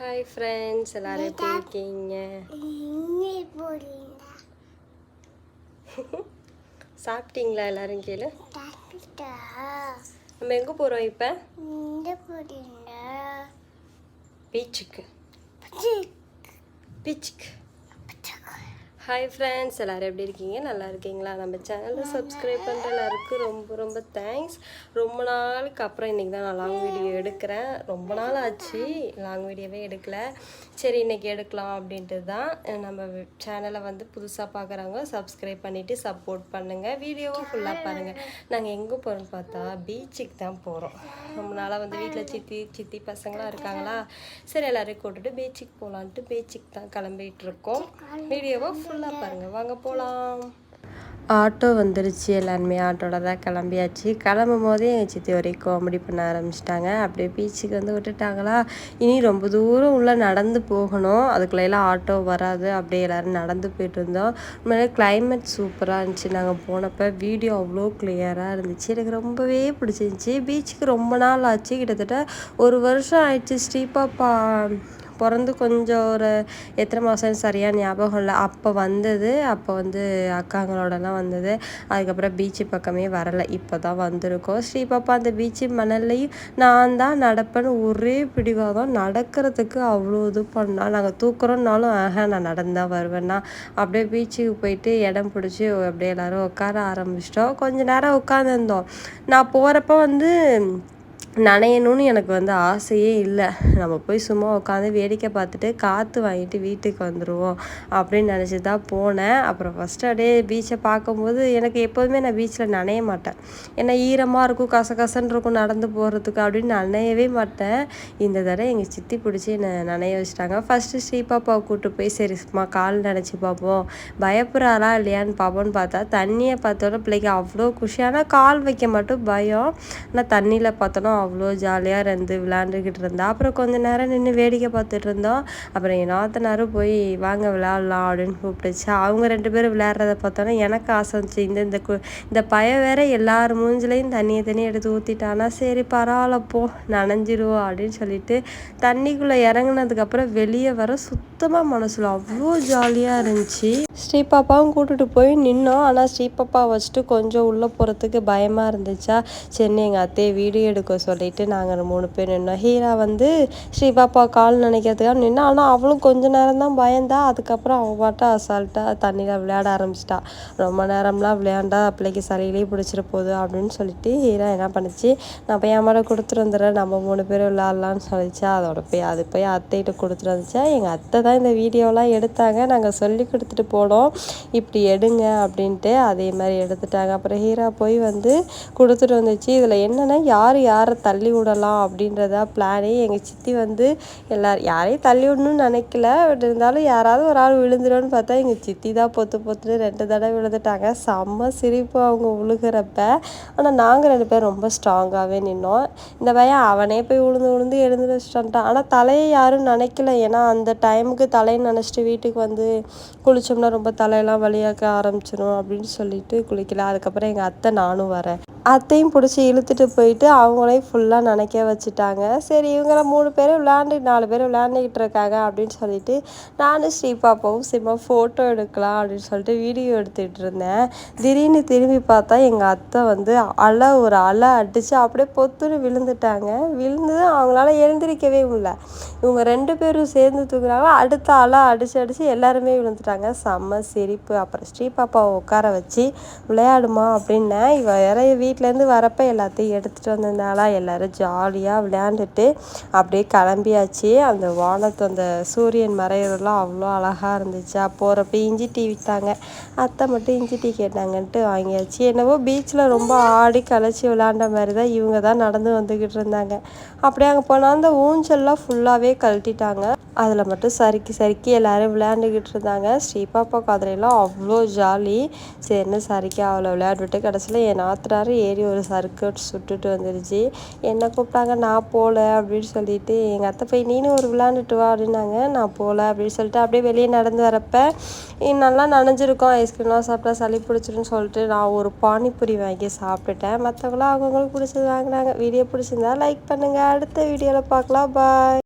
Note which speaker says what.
Speaker 1: hi friends எல்லாரும் எப்படி இருக்கீங்க சாப்பிட்டீங்களா எல்லாரும் கீழே நம்ம எங்கே போகிறோம் இப்போ பீச்சுக்கு பீச்சுக்கு ஹாய் ஃப்ரெண்ட்ஸ் எல்லோரும் எப்படி இருக்கீங்க நல்லா இருக்கீங்களா நம்ம சேனலில் சப்ஸ்கிரைப் பண்ணுற எல்லாருக்கும் ரொம்ப ரொம்ப தேங்க்ஸ் ரொம்ப நாளுக்கு அப்புறம் இன்றைக்கி தான் நான் லாங் வீடியோ எடுக்கிறேன் ரொம்ப நாள் ஆச்சு லாங் வீடியோவே எடுக்கலை சரி இன்றைக்கி எடுக்கலாம் அப்படின்ட்டு தான் நம்ம சேனலை வந்து புதுசாக பார்க்குறவங்க சப்ஸ்கிரைப் பண்ணிவிட்டு சப்போர்ட் பண்ணுங்கள் வீடியோவும் ஃபுல்லாக பாருங்கள் நாங்கள் எங்கே போகிறோம்னு பார்த்தா பீச்சுக்கு தான் போகிறோம் ரொம்ப நாளாக வந்து வீட்டில் சித்தி சித்தி பசங்களாம் இருக்காங்களா சரி எல்லோரையும் கூட்டுட்டு பீச்சுக்கு போகலான்ட்டு பீச்சுக்கு தான் கிளம்பிகிட்ருக்கோம் வீடியோவை ஃபுல் நல்லா பாருங்க வாங்க போகலாம் ஆட்டோ வந்துருச்சு எல்லாருமே ஆட்டோட தான் கிளம்பியாச்சு கிளம்பும் போதே எங்கள் சித்தி ஒரே காமெடி பண்ண ஆரம்பிச்சிட்டாங்க அப்படியே பீச்சுக்கு வந்து விட்டுட்டாங்களா இனி ரொம்ப தூரம் உள்ளே நடந்து போகணும் அதுக்குள்ளெல்லாம் ஆட்டோ வராது அப்படியே எல்லோரும் நடந்து போயிட்டு இருந்தோம் முன்னாடி கிளைமேட் சூப்பராக இருந்துச்சு நாங்கள் போனப்போ வீடியோ அவ்வளோ கிளியராக இருந்துச்சு எனக்கு ரொம்பவே பிடிச்சிருந்துச்சி பீச்சுக்கு ரொம்ப நாள் ஆச்சு கிட்டத்தட்ட ஒரு வருஷம் ஆயிடுச்சு ஸ்ரீபாப்பா பிறந்து கொஞ்சம் ஒரு எத்தனை மாதம்னு சரியாக ஞாபகம் இல்லை அப்போ வந்தது அப்போ வந்து அக்காங்களோடலாம் வந்தது அதுக்கப்புறம் பீச்சு பக்கமே வரலை இப்போ தான் வந்திருக்கோம் ஸ்ரீ பாப்பா அந்த பீச்சு மணல்லையும் நான் தான் நடப்பேன்னு ஒரே பிடிவாதம் நடக்கிறதுக்கு அவ்வளோ இது பண்ணால் நாங்கள் தூக்குறோம்னாலும் ஆஹா நான் நடந்தால் வருவேன்னா அப்படியே பீச்சுக்கு போயிட்டு இடம் பிடிச்சி அப்படியே எல்லோரும் உட்கார ஆரம்பிச்சிட்டோம் கொஞ்சம் நேரம் உட்காந்துருந்தோம் நான் போகிறப்ப வந்து நனையணும்னு எனக்கு வந்து ஆசையே இல்லை நம்ம போய் சும்மா உட்காந்து வேடிக்கை பார்த்துட்டு காற்று வாங்கிட்டு வீட்டுக்கு வந்துடுவோம் அப்படின்னு நினச்சி தான் போனேன் அப்புறம் ஃபஸ்ட்டு அப்படியே பீச்சை பார்க்கும்போது எனக்கு எப்போதுமே நான் பீச்சில் நனைய மாட்டேன் ஏன்னா ஈரமாக இருக்கும் கச இருக்கும் நடந்து போகிறதுக்கு அப்படின்னு நனையவே மாட்டேன் இந்த தடவை எங்கள் சித்தி பிடிச்சி என்னை நனைய வச்சுட்டாங்க ஃபஸ்ட்டு ஸ்ரீ பாப்பாவை கூப்பிட்டு போய் சரி சும்மா கால் நினச்சி பார்ப்போம் பயப்படுறாரா இல்லையான்னு பார்ப்போன்னு பார்த்தா தண்ணியை பார்த்தோன்னா பிள்ளைக்கு அவ்வளோ குஷியான கால் வைக்க மட்டும் பயம் ஆனால் தண்ணியில் பார்த்தோன்னா அவ்வளோ ஜாலியாக இருந்து விளாண்டுக்கிட்டு இருந்தோம் அப்புறம் கொஞ்ச நேரம் நின்று வேடிக்கை பார்த்துட்டு இருந்தோம் அப்புறம் என் நாத்தனாரும் போய் வாங்க விளாட்லாம் அப்படின்னு கூப்பிட்டுச்சு அவங்க ரெண்டு பேரும் விளையாடுறத பார்த்தோன்னா எனக்கு ஆசை வந்துச்சு இந்த இந்த கு இந்த பய வேற எல்லார் மூஞ்சிலையும் தண்ணியை தண்ணி எடுத்து ஊற்றிட்டானா சரி பரவாயில்லப்போ நனைஞ்சிருவோம் அப்படின்னு சொல்லிட்டு தண்ணிக்குள்ளே இறங்கினதுக்கப்புறம் வெளியே வர சுத்தமாக மனசில் அவ்வளோ ஜாலியாக இருந்துச்சு ஸ்ரீ பாப்பாவும் கூட்டிகிட்டு போய் நின்னோம் ஆனால் பாப்பா வச்சுட்டு கொஞ்சம் உள்ளே போகிறதுக்கு பயமாக இருந்துச்சா சென்னை எங்கள் அத்தையை வீடியோ எடுக்க சொல்லிட்டு நாங்கள் மூணு பேர் நின்னோம் ஹீரா வந்து ஸ்ரீ பாப்பா கால் நினைக்கிறதுக்காக நின்று ஆனால் அவளும் கொஞ்ச நேரம் தான் பயந்தா அதுக்கப்புறம் அவள் பாட்டா அசால்ட்டாக தண்ணியில் விளையாட ஆரம்பிச்சிட்டா ரொம்ப நேரம்லாம் விளையாண்டா பிள்ளைக்கு சளியிலே பிடிச்சிட போகுது அப்படின்னு சொல்லிட்டு ஹீரா என்ன பண்ணுச்சு நான் போய் அம்மாட கொடுத்துட்டு வந்துடுறேன் நம்ம மூணு பேரும் விளையாடலான்னு சொல்லிச்சா அதோட போய் அது போய் அத்தைகிட்ட கொடுத்துட்டு வந்துச்சா எங்கள் அத்தை தான் இந்த வீடியோலாம் எடுத்தாங்க நாங்கள் சொல்லி கொடுத்துட்டு போனோம் இப்படி எடுங்க அப்படின்ட்டு அதே மாதிரி எடுத்துட்டாங்க அப்புறம் ஹீரா போய் வந்து கொடுத்துட்டு வந்துச்சு இதில் என்னென்னா யார் யாரை தள்ளி விடலாம் அப்படின்றதா பிளானே எங்கள் சித்தி வந்து எல்லார் யாரையும் தள்ளி விடணும்னு நினைக்கல பட் இருந்தாலும் யாராவது ஒரு ஆள் விழுந்துடும்னு பார்த்தா எங்கள் சித்தி தான் பொத்து பொத்துட்டு ரெண்டு தடவை விழுந்துட்டாங்க செம்ம சிரிப்பு அவங்க விழுகிறப்ப ஆனால் நாங்கள் ரெண்டு பேரும் ரொம்ப ஸ்ட்ராங்காகவே நின்னோம் இந்த பையன் அவனே போய் விழுந்து விழுந்து எழுந்து வச்சுட்டான்ட்டா ஆனால் தலையை யாரும் நினைக்கல ஏன்னா அந்த டைமுக்கு தலையை நினச்சிட்டு வீட்டுக்கு வந்து குளித்தோம்னா ரொம்ப தலையெல்லாம் வழியாக்க ஆரம்பிச்சிடும் அப்படின்னு சொல்லிட்டு குளிக்கல அதுக்கப்புறம் எங்கள் அத்தை நானும் வரேன் அத்தையும் பிடிச்சி இழுத்துட்டு போயிட்டு அவங்களையும் ஃபுல்லாக நினைக்க வச்சுட்டாங்க சரி இவங்கள மூணு பேரும் விளாண்டு நாலு பேர் விளாண்டுக்கிட்டு இருக்காங்க அப்படின்னு சொல்லிட்டு நானும் ஸ்ரீபாப்பாவும் சிம்மா ஃபோட்டோ எடுக்கலாம் அப்படின்னு சொல்லிட்டு வீடியோ எடுத்துகிட்டு இருந்தேன் திடீர்னு திரும்பி பார்த்தா எங்கள் அத்தை வந்து அலை ஒரு அலை அடித்து அப்படியே பொத்துன்னு விழுந்துட்டாங்க விழுந்து அவங்களால எழுந்திரிக்கவே முடியல இவங்க ரெண்டு பேரும் சேர்ந்து தூங்குறாங்க அடுத்த அலை அடித்து அடித்து எல்லாருமே விழுந்துட்டாங்க செம்ம சிரிப்பு அப்புறம் ஸ்ரீபாப்பாவை உட்கார வச்சு விளையாடுமா அப்படின்னேன் இவ வேற வீட்டில் வீட்டிலேருந்து வரப்போ எல்லாத்தையும் எடுத்துகிட்டு வந்திருந்தாலா எல்லோரும் ஜாலியாக விளையாண்டுட்டு அப்படியே கிளம்பியாச்சு அந்த வானத்து அந்த சூரியன் மறையிறதுலாம் அவ்வளோ அழகாக இருந்துச்சு போகிறப்ப இஞ்சி டீ விற்றாங்க அத்தை மட்டும் இஞ்சி டீ கேட்டாங்கன்ட்டு வாங்கியாச்சு என்னவோ பீச்சில் ரொம்ப ஆடி கலைச்சி விளாண்ட மாதிரி தான் இவங்க தான் நடந்து வந்துக்கிட்டு இருந்தாங்க அப்படியே அங்கே போனால் அந்த ஊஞ்சல்லாம் ஃபுல்லாகவே கழட்டிட்டாங்க அதில் மட்டும் சறுக்கி சறுக்கி எல்லோரும் விளையாண்டுக்கிட்டு இருந்தாங்க ஸ்ரீபாப்பா கதிரையெல்லாம் அவ்வளோ ஜாலி சரின்னு சறுக்கி அவளை விளையாடிவிட்டு கடைசியில் என் ஆத்துறாரு ஏறி ஒரு சர்க்கட் சுட்டுட்டு வந்துடுச்சு என்னை கூப்பிட்டாங்க நான் போகல அப்படின்னு சொல்லிட்டு எங்கள் அத்தை போய் நீனும் ஒரு விளாண்டுட்டு வா அப்படின்னாங்க நான் போகல அப்படின்னு சொல்லிட்டு அப்படியே வெளியே நடந்து வரப்ப நல்லா நனைஞ்சிருக்கோம் ஐஸ்கிரீம்லாம் சாப்பிட்டா சளி பிடிச்சிருன்னு சொல்லிட்டு நான் ஒரு பானிபூரி வாங்கி சாப்பிட்டுட்டேன் மற்றவங்களாம் அவங்கவுங்களுக்கு பிடிச்சது வாங்கினாங்க வீடியோ பிடிச்சிருந்தா லைக் பண்ணுங்கள் அடுத்த வீடியோவில் பார்க்கலாம் பாய்